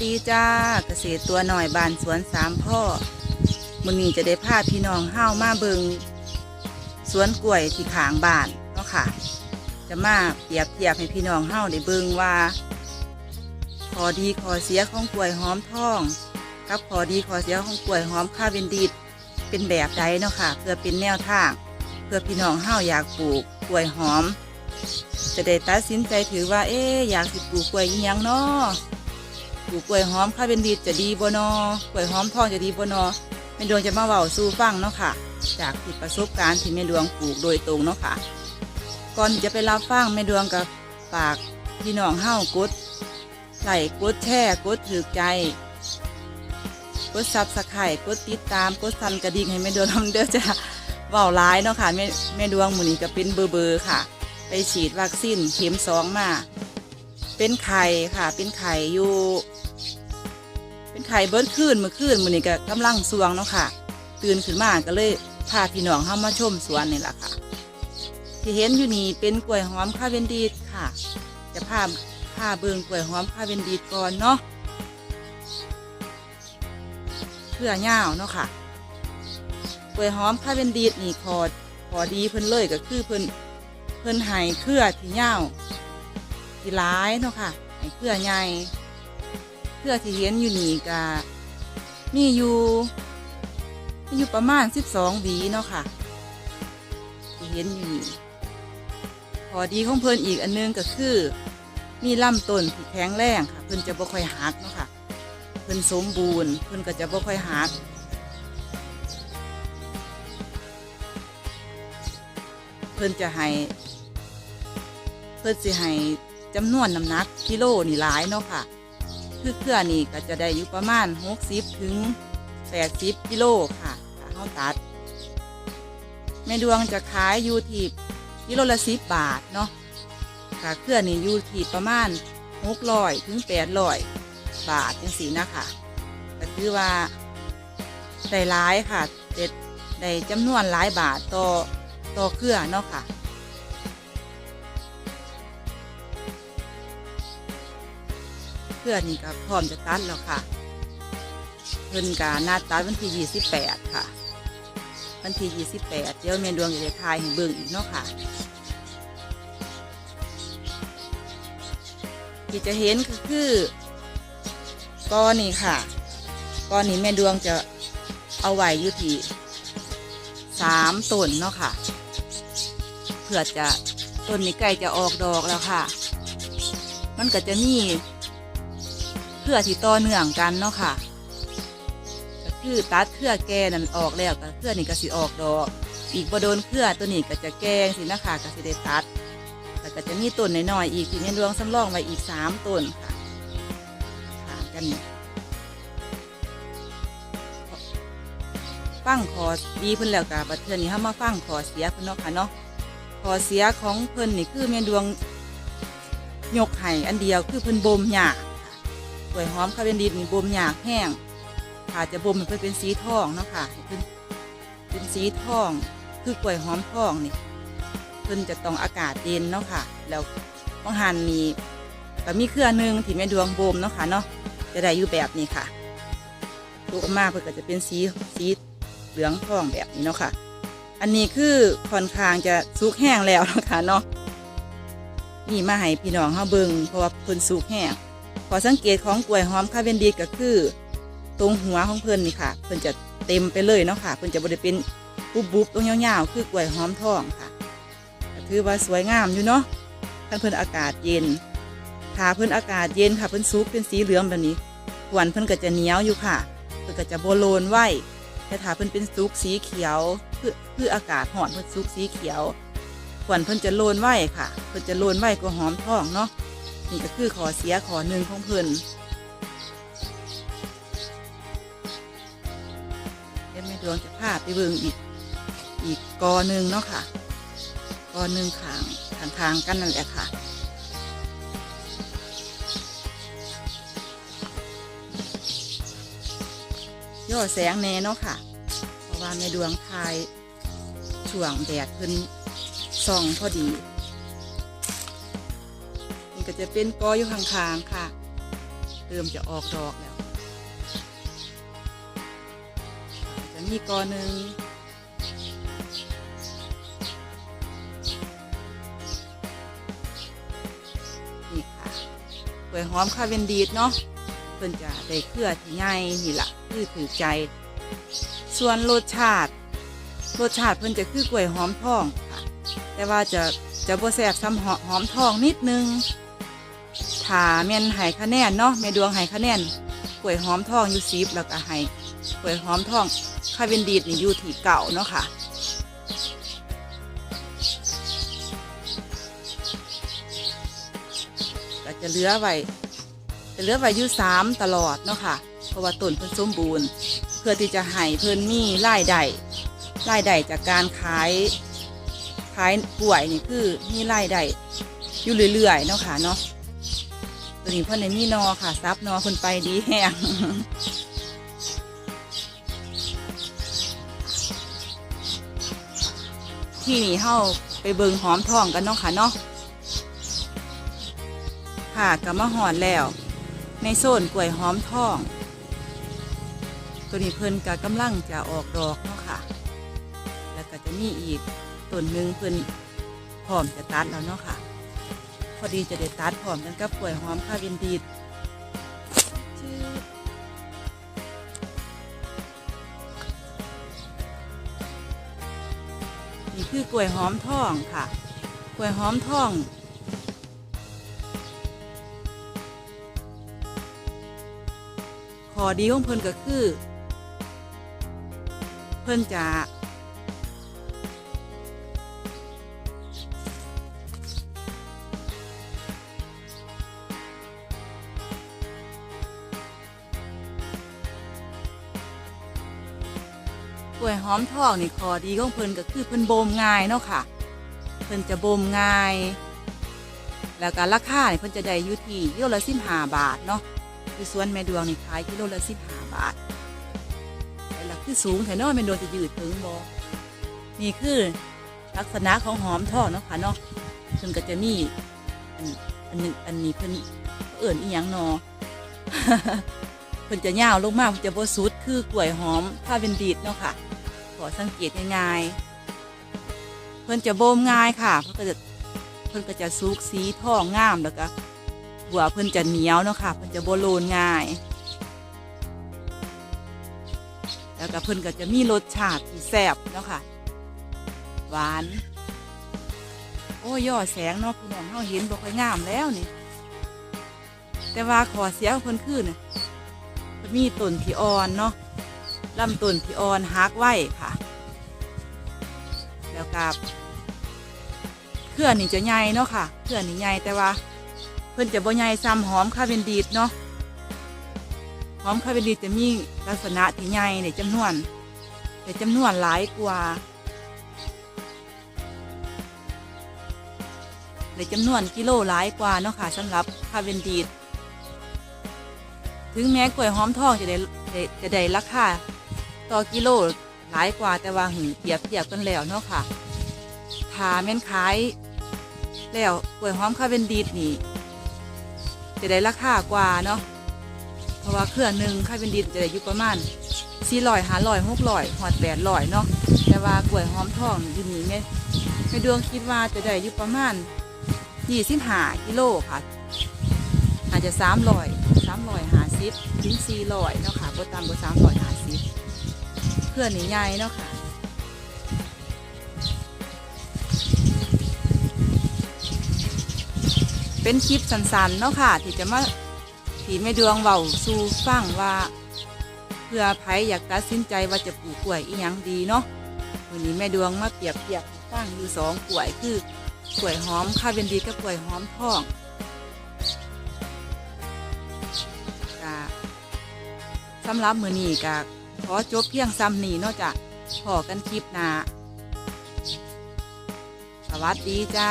ดีจ้าเกษตรตัวหน่อยบานสวนสามพ่อมื้อนี้จะได้พาพี่น้องเฮ้ามาเบิงสวนกล้วยที่ขางบานเนาะค่ะ จะมาเปรียบเทียบให้พี่น้องเฮ้าได้เบิงว่าขอดีขอเสียของกล้วยหอมทองกับขอดีขอเสียของกล้วยหอมคาวเวนดิดเป็นแบบใดเนาะค่ะ เพื่อเป็นแนวทาง เพื่อพี่น้องเฮ้าอยากปลูกกล้วยหอม จะได้ตัดสินใจถือว่าเอ๊อยากสิปลูกกล้วยยังเนาะ ลูกกล้วยหอมข้าวเป็นดีจะดีบนอกล้วยหอมทองจะดีบนอแม่ดวงจะมาเว้าสู่ฟังเนาะค่ะ จากที่ประสบการณ์ที่แม่ดวงปลูกโดยตรงเนาะค่ะ ก่อนจะไปรับฟังแม่ดวงกับฝากพี่น้องเฮ้ากดไลค์กดแชร์กดถือใจกดซับสไครกดติดตามกดสั่นกระดิ่งให้แม่ดวงทำเด้อจ้ะเว้าร้ายเนาะค่ะแม่แม่ดวงหมูนี้ก็เป็นเบอร์เบอร์ค่ะ ไปฉีดวัคซีนเข็มสองมา เป็นไข่ค่ะ เป็นไข่อยู่ เป็นไข่เบิร์ดขึ้นมื่อคืนมือนี้ก็กำลังสวงเนาะค่ะ ตื่นขึ้นมาก็เลยพาพี่น้องเข้ามาชมสวนนี่แหละค่ะ ที่เห็นอยู่นี่เป็นกล้วยหอมคาเวนดีดค่ะ จะพาพาเบิงกล้วยหอมคาเวนดีดก่อนเนาะเพื่อยาเนาะค่ะกล้วยหอมคาเวนดีดนี่คอพอดีเพิ่นเลยก็คือเพิ่นเพิ่นให้เครือที่ยาที่ร้ายเนาะค่ะเครือใหญ่ เครือที่เห็นอยู่นี่ก็มีอยู่มีอยู่ประมาณสิบสองหวีเนาะค่ะที่เห็นอยู่นี่พอดีของเพิ่นอีกอันนึงก็คือ มีลำต้นที่แข็งแรงค่ะ เพิ่นจะบ่ค่อยหักเนาะค่ะ เพิ่นสมบูรณ์ เพิ่นก็จะบ่ค่อยหักเพิ่นจะให้เพื่อสิให้จำนวนน้ำหนักกิโลนี่หลายเนาะค่ะ คือเครือนี่ก็จะได้อยู่ประมาณหกสิบถึงแปดสิบกิโลค่ะถ้าเขาตัด แม่ดวงจะขายอยู่ที่กิโลละสิบบาทเนาะค่ะเครือนี่อยู่ที่ประมาณหกร้อยถึงแปดร้อยบาทจังสีนะคะก็คือว่าได้หลายค่ะเด็ดได้จำนวนหลายบาทต่อต่อเครือเนาะค่ะ เพื่อนนี่ก็พร้อมจะตัดแล้วค่ะเพิ่นกานัดตัดวันที่ 28 ค่ะ วันที่ 28 เดี๋ยวเมนดวงจะทายให้เบิ่งอีกเนาะค่ะที่จะเห็นก็คือก้อนนี้ค่ะก้อนนี้แม่ดวงจะเอาไว้อยู่ที่สามต้นเนาะค่ะเพื่อจะต้นนี้ใกล้จะออกดอกแล้วค่ะ มันก็จะมี เครือที่ต่อเนื่องกันเนาะค่ะก็คือตัดเครือแก่นั่นออกแล้วก็เครือนี่ก็สิออกดอก อีกบโดนเครือตัวนี้ก็จะแกงสินะคะก็สิได้ตัดแล้วก็จะมีต้นน้อยๆอีกที่ในดวงสำรองไว้อีกสามต้นค่ะห่างกันฟังขอดีเพิ่นแล้วกับบัดเทือนนี้เฮามาฟังขอเสียเพิ่นเนาะค่ะเนาะขอเสียของเพิ่นนี่คือแม่ดวงยกไห้อันเดียวคือเพิ่นบ่มหญ้า กล้วยหอมคาเวนดินนี่บ่มหยากแห้งถ้าจะบ่มให้เพื่อเป็นสีทองเนาะค่ะเพิ่นเป็นสีทอง คือกล้วยหอมทองนี่เพิ่นจะต้องอากาศเย็นเนาะค่ะ แล้วบางหันมีก็มีเครือหนึ่งที่แม่ดวงบ่มเนาะค่ะเนาะจะได้อยู่แบบนี้ค่ะลูกออกมาเพื่อก็จะเป็นสีสีเหลืองทองแบบนี้เนาะค่ะ อันนี้คือค่อนข้างจะสุกแห้งแล้วนะคะเนาะนี่มาให้พี่น้องเฮาเบิ่งเพราะว่าเพิ่นสุกแห้ง อสังเกตของกล้วยหอมคาเวนดีก็คือ ตรงหัวของเพิ่นนี่ค่ะ เพิ่นจะเต็มไปเลยเนาะค่ะเพิ่นจะบริเป็นบุบบุบตรงยาวๆคือกล้วยหอมทองค่ะก็ถือว่าสวยงามอยู่เนาะท่านเพิ่นอากาศเย็นถ้าเพิ่นอากาศเย็นค่ะเพิ่นซุกเป็นสีเหลืองแบบนี้หวนเพิ่นก็จะเหนียวอยู่ค่ะเพิ่นก็จะโบโลนไหวแต่ถ้าเพิ่นเป็นซุกสีเขียวคือคืออากาศห่อนเพิ่นซุกสีเขียวหวนเพิ่นจะโลนไว้ค่ะ เพิ่นจะโลนไว้กว่าหอมทองเนาะ นี่ก็คือขอเสียขอหนึ่งของเพิ่นเดี๋ยวแม่ดวงจะพาไปเบิ่งอีก อีกกอหนึ่งเนาะค่ะกอหนึ่งขางทางทางกันนั่นแหละค่ะย่อแสงแน่เนาะค่ะ เพราะว่าแม่ดวงทายช่วงแดดเพิ่นส่องพอดี ก็จะเป็นกออยู่ข้างๆค่ะ เริ่มจะออกดอกแล้วจะมีกอหนึ่งนี่ค่ะกล้วยหอมคาเวนดีดเนาะเพิ่นจะได้เครือที่ใหญ่นี่ละคือถือใจ ส่วนรสชาติ รสชาติเพิ่นจะคือกล้วยหอมทองค่ะ แต่ว่าจะจะบ่แซ่บซ้ำหอมทองนิดนึง ถ้าแม่นให้คะแนนเนาะแม่ดวงให้คะแนนกล้วยหอมทองอยู่สิบแล้วก็ให้กล้วยหอมทองคาเวนดีดนี่อยู่ที่เก่าเนาะค่ะก็จะเหลือไว้จะเหลือไว้อยู่สามตลอดเนาะค่ะ เพราะว่าต้นเพิ่นสมบูรณ์ เพื่อที่จะให้เพิ่นมีรายได้รายได้จากการขายขายกล้วยนี่คือมีรายได้อยู่เรื่อยๆเนาะค่ะเนาะ ตัวนี้เพิ่นในมีนอค่ะซับนอเพิ่นไปดีแห้งที่นี่เฮาไปเบิงหอมทองกันเนาะค่ะเนาะค่ะก็มาหอดแล้ว ในโซนกล้วยหอมทอง ตัวนี้เพิ่นก็กำลังจะออกดอกเนาะค่ะ แล้วก็จะมีอีกต้นหนึ่งเพิ่นพร้อมจะตัดแล้วเนาะค่ะ อดีจะได้ตัดพร้อมกันกับกล้วยหอมคาเวนดีดชื่อนี่คือกล้วยหอมทองค่ะ กล้วยหอมทองขอดีของเพิ่นก็คือ เพิ่นจะ ล้วยหอมทองนี่ขอดีของเพิ่นก็คือเพิ่นบ่มง่ายเนาะค่ะ เพิ่นจะบ่มง่าย แล้วก็ราคาเนี่เพิ่นจะได้อยู่ที่กิโลละสิบห้าบาทเนาะคือสวนแม่ดวงนี่ขายกิโลละสิบห้าบาทแต่ละคือสูงแต่นอแม่ดวงจะยืดถึงบอนี่คือลักษณะของหอมทองเนาะค่ะเนาะซึ่งก็จะมีอันอันหนึ่งอันนี้เพิ่นเอิ่นอีหยังเนอเพิ่นจะยาวลงมากเพิ่นจะบ่สุดคือกล้วยหอมถ้าเป็นดีดเนาะค่ะ ขอสังเกตง่ายๆเพิ่นจะโบมง่ายค่ะเพิ่นก็จะเพิ่นก็จะสุกสีทองงามแล้วก็หัวเพิ่นจะเหนียวเนาะค่ะเพิ่นจะโบโลนง่าย แล้วก็เพิ่นก็จะมีรสชาติที่แซ่บเนาะค่ะ หวาน โอ้ย่อแสงเนาะพี่น้องเฮาเห็นบ่ค่อยงามแล้วนี่แต่ว่าขอเสียเพิ่นคือน่ะเพิ่นมีต้นที่อ่อนเนาะ ลำต้นที่อ่อนหักไว้ค่ะ แล้วก็เครือนี่จะใหญ่เนาะค่ะเครือนี่ใหญ่แต่ว่า เพิ่อนจะบ่ใหญ่ซ้ำหอมคาเวนดีดเนาะหอมคาเวนดีดจะมีลักษณะที่ใหญ่ในจำนวนในจำนวนหลายกว่าในจำนวนกิโลหลายกว่าเนาะค่ะสำหรับคาเวนดีดถึงแม้กล้วยหอมทองจะได้จะได้ราคา ต่อกิโลหลายกว่าแต่ว่าหึงเปรียบเทียบกันแล้วเนาะค่ะถ้าแม่นขาย แล้วกล้วยหอมคาเวนดีดนี่จะได้ราคากว่าเนาะเพราะว่าเครือหนึ่งคาเป็นดินจะได้อยู่ประมาณสี่ร้อยหาร้อยหกร้อยหอดแปดร้อยเนาะแต่ว่ากล้วยหอมทองอยู่นี่แม่แม่ดวงคิดว่าจะได้อยู่ประมาณยี่สิบห้ากิโลค่ะ อาจจะสามร้อยสามร้อยหาสิบถึงสี่ร้อยเนาะค่ะบ่ต่ำกว่าสามร้อยหาสิบ เครือนี่ใหญ่เนาะค่ะเป็นคลิปสั้นๆเนาะค่ะ ที่จะมาที่แม่ดวงเว้าสู่ฟังว่า เพื่อไผอยากตัดสินใจว่าจะปลูกกล้วยอีหยังดีเนาะวันนี้แม่ดวงมาเปรียบเทียบฟังอยู่สองกล้วยคือกล้วยหอมคาเวนดีกับกล้วยหอมทองกะสำหรับมือนี้กะ ขอจบเพียงซ้ำนี้เนาะจ้ะพอกันคลิปหน้าสวัสดีจ้า